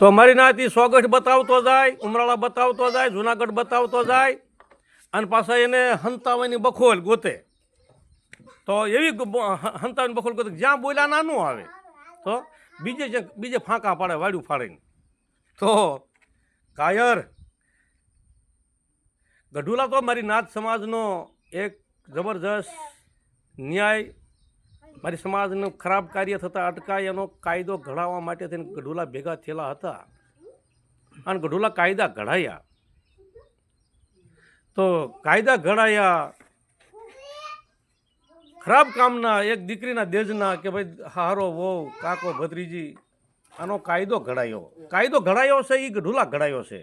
તો મારી નાથી સોગઠ બતાવતો જાય, ઉમરાળા બતાવતો જાય, જુનાગઢ બતાવતો જાય, અને પાછા એને હંતાવાની બખોલ ગોતે. તો એવી હંતાવાની બખોલ ગોતે જ્યાં બોલ્યા ના ન આવે. તો બીજે બીજે ફાંકા પાડે, વાડ્યું ફાડીને. તો કાયર, ગઢુલા તો મારી નાથ સમાજનો એક જબરજસ્ત ન્યાય મારી સમાજનું ખરાબ કાર્ય થતાં અટકાય એનો કાયદો ઘડાવવા માટે થઈને ગઢુલા ભેગા થયેલા હતા. અને ગઢુલા કાયદા ઘડાયા. તો કાયદા ઘડાયા. ખરાબ કામના એક દીકરીના દેજના કે ભાઈ હારો, વહુ, કાકો, ભત્રીજી, આનો કાયદો ઘડાયો. કાયદો ઘડાયો છે એ ગઢુલા ઘડાયો છે.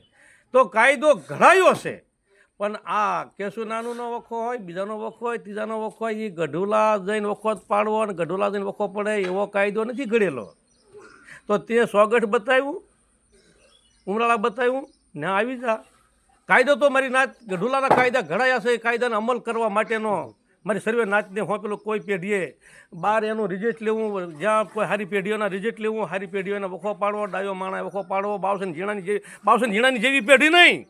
તો કાયદો ઘડાયો છે. પણ આ કેશુ નાનુનો વખો હોય, બીજાનો વખો હોય, ત્રીજાનો વખો હોય એ ગઢુલા જઈને વખો પાડવો અને ગઢુલા જઈને વખો પડે, એવો કાયદો નથી ઘડેલો. તો તે સોગઠ બતાવ્યું, ઉમરાળા બતાવ્યું, ને આવી જા. કાયદો તો મારી નાત, ગઢુલાના કાયદા ઘડાયા છે, એ કાયદાને અમલ કરવા માટેનો. મારી સર્વે હો હોપેલું કોઈ પેઢીએ. બાર એનું રિઝલ્ટ લેવું, જ્યાં કોઈ હારી પેઢીઓના રિઝલ્ટ લેવું, હારી પેઢીઓને વખો પાડવો, ડાયો માણા વખો પાડવો, બાવસન ઝીણાની જેવી, બાવસન ઝીણાની જેવી પેઢી નહીં.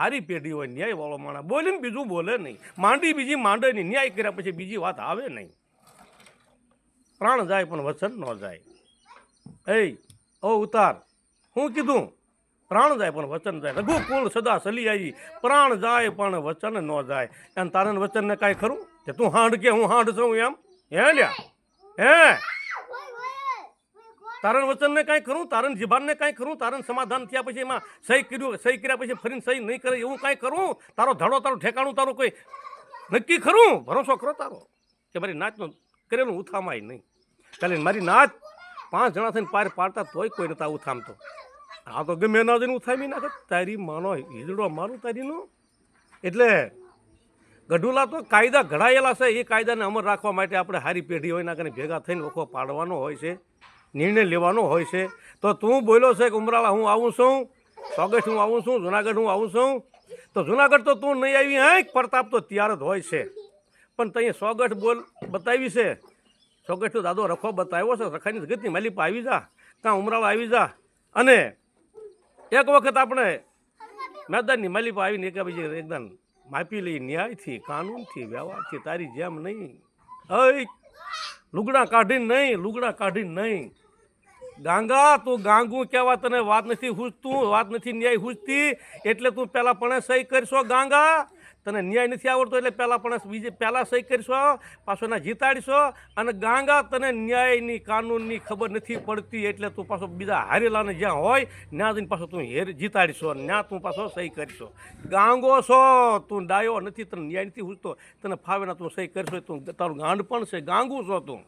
સારી પેઢી હોય ન્યાયવાળો માણસ. બોલે ને બીજું બોલે નહીં. માંડી બીજી માંડે નહીં ન્યાય કર્યા પછી બીજી વાત આવે નહીં. પ્રાણ જાય પણ વચન ન જાય. એ ઓ ઉતાર, હું કીધું? પ્રાણ જાય પણ વચન જાય. રઘુકુળ સદા સલી આવી પ્રાણ જાય પણ વચન ન જાય. એમ તારે વચનને કાંઈ ખરું? કે તું હાંડ કે હું હાંડ છું એમ? હે લ્યા? હે? તારણ વચનને કાંઈ ખરું, તારણ જીભાનને કાંઈ કરું તારણ સમાધાન થયા પછી એમાં સહી કર્યું, સહી કર્યા પછી ફરીને સહી નહીં કરે એવું કાંઈ કરું તારો ધડો, તારું ઠેકાણું, તારું કોઈ નક્કી ખરું? ભરોસો કરો તારો કે મારી નાચનું કરેલું ઉથામાય નહીં. ચાલે મારી નાચ પાંચ જણા થઈને પાર પાડતા તોય કોઈ નતા ઉથામતો. આ તો ગમે ના જઈને ઉથામી નાખે, તારી માનો હિજડો મારું તારીનો? એટલે ગઢુલા તો કાયદા ઘડાયેલા છે, એ કાયદાને અમર રાખવા માટે આપણે સારી પેઢી હોય ના ભેગા થઈને વખો પાડવાનો હોય છે. નિર્ણય લેવાનો હોય છે. તો તું બોલ્યો છે કે ઉમરાળા હું આવું છું સોગઠ હું આવું છું, જુનાગઢ હું આવું છું. તો જુનાગઢ તો તું નહીં આવી, હા? પ્રતાપ તો ત્યાર જ હોય છે. પણ તઈ સોગઠ બોલ, બતાવી છે. સોગઠ દાદો રખો બતાવ્યો છે રખાની જગતની માલિપ આવી જા. કાં ઉમરાળા આવી જા. અને એક વખત આપણે મેદાનની માલિપ આવીને એક બીજી એકદમ માપી લઈ, ન્યાયથી, કાનૂનથી, વ્યવહારથી, તારી જેમ નહીં. હઈ, લુગડા કાઢીને નહીં, લુગડા કાઢીને નહીં. ગાંગા, તું ગાંગું કહેવા તને વાત નથી હૂજતું, વાત નથી ન્યાય હૂજતી, એટલે તું પહેલાં પણ સહી કરશો, ગાંગા. તને ન્યાય નથી આવડતો એટલે પહેલાં પણ બીજે પહેલાં સહી કરશો પાછો ના જીતાડીશો, અને ગાંગા, તને ન્યાયની કાનૂનની ખબર નથી પડતી એટલે તું પાછો બીજા હારેલાને જ્યાં હોય, ત્યાં જઈને પાછો તું હેર જીતાડીશો ત્યાં તું પાછો સહી કરશો. ગાંગો છો, તું ડાયો નથી, તને ન્યાય નથી હૂજતો, તને ફાવેના તું સહી કરશો તું તારું ગાંડ પણ છે, ગાંગું છો તું.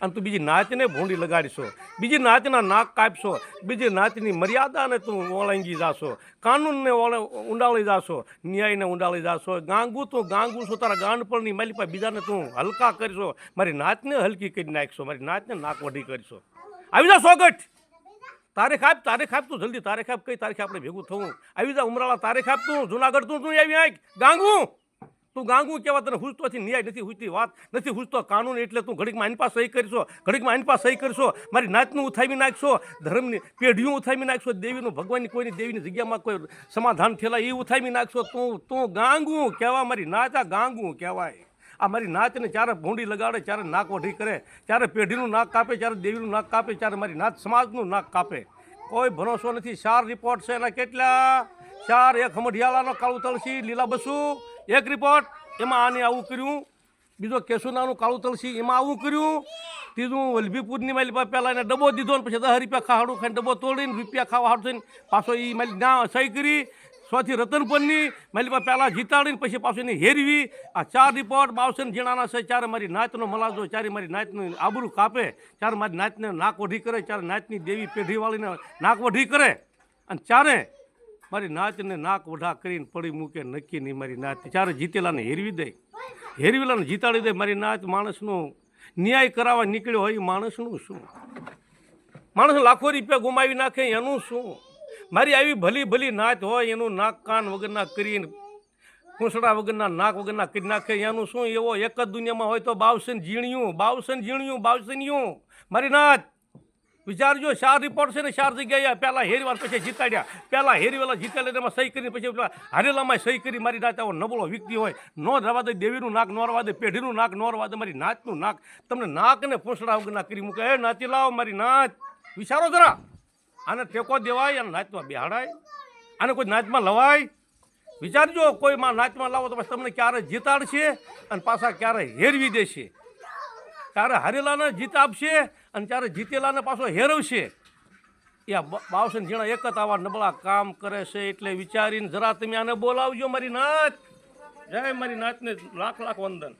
અને તું બીજી નાચને ભૂંડી લગાડીશો, બીજી નાચના નાક કાપશો, બીજી નાચની મર્યાદાને તું ઓળંગી જાશો, કાનૂનને ઓળ ઊંડાળી જાશો, ન્યાયને ઊંડાળી જાશો, ગાંગુ તું ગાંગુ છો, તારા ગાંડપણની માલી પાસે બીજાને તું હલકા કરશો, મારી નાચને હલકી કરી નાખશો, મારી નાચને નાક વઢી કરશો. આવી જા સોગઠ તારીખ આપ તારીખ આપ તું જલ્દી, તારીખ આપ કઈ તારીખે આપણે ભેગું થવું? આવી જા ઉમરાળા, તારીખ આપ તું, જુનાગઢ તું તું આવી આંખ ગાંગુ તું ગાંગું કહેવા તને હુજતોથી ન્યાય નથી હુજતી વાત, નથી હુજતો કાનૂન, એટલે તું ઘડીકમાં આની પાસે સહી કરશો, ઘડીકમાં આની પાસે સહી કરશો, મારી નાતનું ઉથાવી નાખશો, ધર્મની પેઢીઓ ઉથાવી નાખશો, દેવીનું ભગવાનની કોઈની દેવીની જગ્યામાં કોઈ સમાધાન થયેલા, એ ઉથાવી નાખશો, તું તું ગાંગું કહેવા મારી નાચ ગાંગું કહેવાય. આ મારી નાચને ચારે ભૂંડી લગાડે ચારે નાક વઢી કરે ચારે પેઢીનું નાક કાપે ચારે દેવીનું નાક કાપે ચારે મારી નાચ સમાજનું નાક કાપે. કોઈ ભરોસો નથી ચાર રિપોર્ટ છે એના કેટલા? ચાર એક હમઢિયાળાનો કાળું તળસી લીલા બસુ એક રિપોર્ટ એમાં આને આવું કર્યું. બીજો કેશુનાનું કાળું તલસી, એમાં આવું કર્યું. ત્રીજું, વલભીપુરની મારી પાસે પહેલાં એને ડબ્બો દીધો ને પછી દસ રૂપિયા ખાવાડું ખાઈને ડબ્બો તોડીને રૂપિયા ખાવા હાડું થઈને પાછો એ મારી ના સહી કરી. સ્વાથી રતનપુરની પાસે પહેલાં જીતાડીને પછી પાછું એને હેરવી. આ ચાર રિપોર્ટ બાવસન જીણાના છે, ચારે મારી નાતનો મલાજો, ચારે મારી નાતનું આબરું કાપે, ચારે મારી નાતને નાક વઢી કરે, ચારે નાતની દેવી પેઢીવાળીને નાક વઢી કરે. અને ચારે મારી નાચને નાક વઢા કરીને પડી મૂકે, નક્કી નહીં મારી નાત. ચારે જીતેલાને હેરવી દે. હેરવેલાને જીતાડી દે મારી નાત માણસનું. ન્યાય કરાવવા નીકળ્યો હોય એ માણસનું શું? માણસ લાખો રૂપિયા ગુમાવી નાખે એનું શું? મારી આવી ભલી ભલી નાત હોય એનું નાક કાન વગરના કરીને પૂંછડા વગરના નાક વગરના કરી નાખે એનું શું? એવો એક જ દુનિયામાં હોય તો બાવસન ઝીણ્યું બાવસન ઝીણ્યું, બાવસન્યું. મારી નાચ વિચારજો, ચાર રિપોર્ટ છે ને ચાર જગ્યાએ પહેલાં હેરીવાર પછી જીતાડ્યા. પહેલાં હેરીવાલા જીતાડે એમાં સહી કરી પછી હારેલામાં સહી કરી મારી નાત આવો નબળો વ્યક્તિ હોય. નો રવા દે, દેવીનું નાક નોરવા દે, પેઢીનું નાક નોરવા દે, મારી નાચનું નાક. તમને નાક ને પૂંછડા વગરના કરી મૂકે. એ નાચી લાવો મારી નાચ વિચારો જરા. આને ટેકો દેવાય અને નાચમાં બેહાડાય. આને કોઈ નાચમાં લવાય. વિચારજો, કોઈ માં નાચમાં લાવો તો પછી તમને ક્યારે જીતાડશે અને પાછા ક્યારે હેરવી દેશે. ત્યારે હારેલાને જીત આપશે અને ત્યારે જીતેલાને પાછો હેરવશે એ બાવસન જેણા એક જ આવા નબળા કામ કરે છે એટલે વિચારીને જરા તમે આને બોલાવજો મારી નાથ જય મારી નાથને લાખ લાખ વંદન.